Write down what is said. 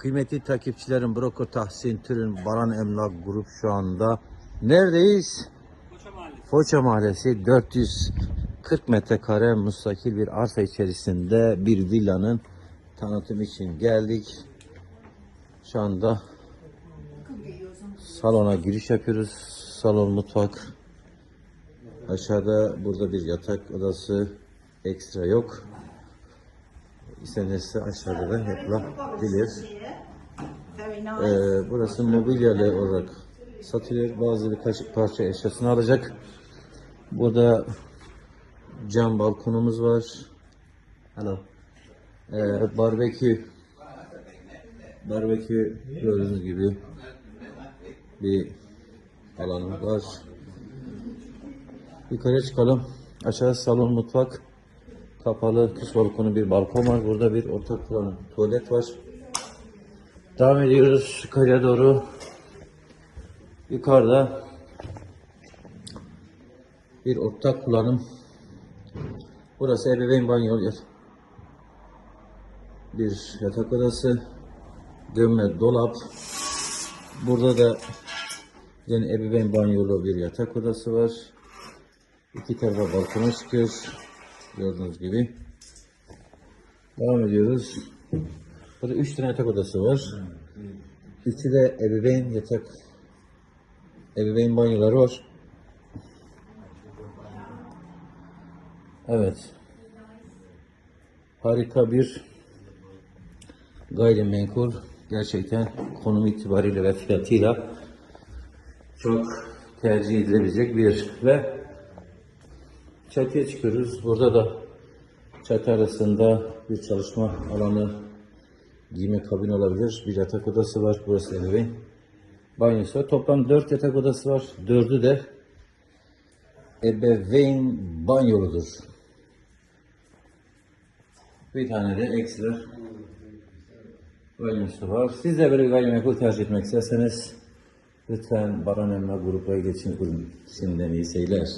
Kıymetli takipçilerim Broko Tahsin Türün Baran Emlak Grup şu anda neredeyiz? Foça Mahallesi 440 metrekare müstakil bir arsa içerisinde bir villanın tanıtım için geldik. Şu anda salona giriş yapıyoruz. Salon mutfak. Aşağıda burada bir yatak odası ekstra yok. İstenirse aşağıda da yapılabilir. Nice. Ee, burası mobilyalı olarak satılıyor. Bazı birkaç parça eşyasını alacak. Burada cam balkonumuz var. Hello. Ee, barbekü barbekü gördüğünüz gibi bir alanımız var. Yukarıya çıkalım. Aşağı salon mutfak. Kapalı kış balkonu bir balkon var. Burada bir ortak kullanım tuvalet var. Devam ediyoruz yukarıya doğru. Yukarıda bir ortak kullanım. Burası ebeveyn banyo. Bir yatak odası. Gömme dolap. Burada da yine ebeveyn banyolu bir yatak odası var. İki tarafa balkona çıkıyoruz. Gördüğünüz gibi. Devam ediyoruz. Burada üç tane yatak odası var. Üçü de ebeveyn yatak, ebeveyn banyoları var. Evet. Harika bir gayrimenkul. Gerçekten konum itibariyle ve fiyatıyla çok tercih edilebilecek bir ve çatıya çıkıyoruz. Burada da çatı arasında bir çalışma alanı giyme kabini olabilir. Bir yatak odası var. Burası ebeveyn. Banyosu var. Toplam 4 yatak odası var. Dördü de ebeveyn banyoludur. Bir tane de ekstra banyosu var. Siz de böyle bir gayrimenkul tercih etmek isterseniz lütfen Baran Emlak gruplara geçin. Buyurun. Şimdiden iyi seyirler.